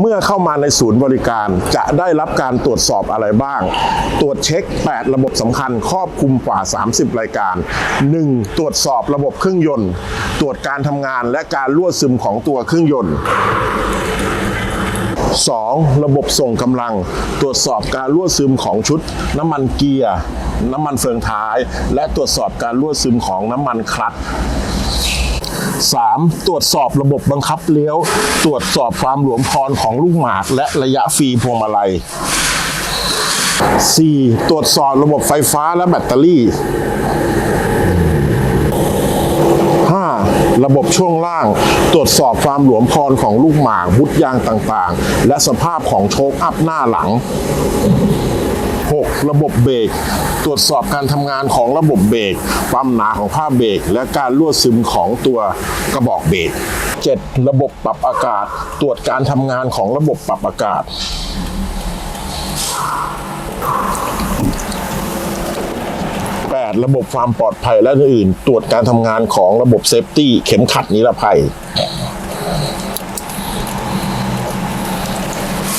เมื่อเข้ามาในศูนย์บริการจะได้รับการตรวจสอบอะไรบ้าง ตรวจเช็ค 8 ระบบสำคัญครอบคลุมกว่า 30 รายการ 1. ตรวจสอบระบบเครื่องยนต์ ตรวจการทำงานและการรั่วซึมของตัวเครื่องยนต์ 2. ระบบส่งกำลัง ตรวจสอบการรั่วซึมของชุด น้ำมันเกียร์ น้ำมันเฟืองท้าย และตรวจสอบการรั่วซึมของน้ำมันคลัตช์ 3. ตรวจสอบระบบบังคับเลี้ยว ตรวจสอบความหลวมพรของลูกหมาก และระยะฟรีพวงมาลัย 4. ตรวจสอบระบบไฟฟ้าและแบตเตอรี่ 5. ระบบช่วงล่าง ตรวจสอบความหลวมพรของลูกหมากบุดยางต่างๆ และสภาพของโชคอัพหน้าหลัง 6. ระบบเบรกตรวจสอบการทำงานของระบบเบรกความหนาของผ้าเบรกและการรั่วซึมของตัวกระบอกเบรก 7. ระบบปรับอากาศ ตรวจการทำงานของระบบปรับอากาศ 8. ระบบความปลอดภัยและอื่น ตรวจการทำงานของระบบเซฟตี้ เข็มขัดนิรภัย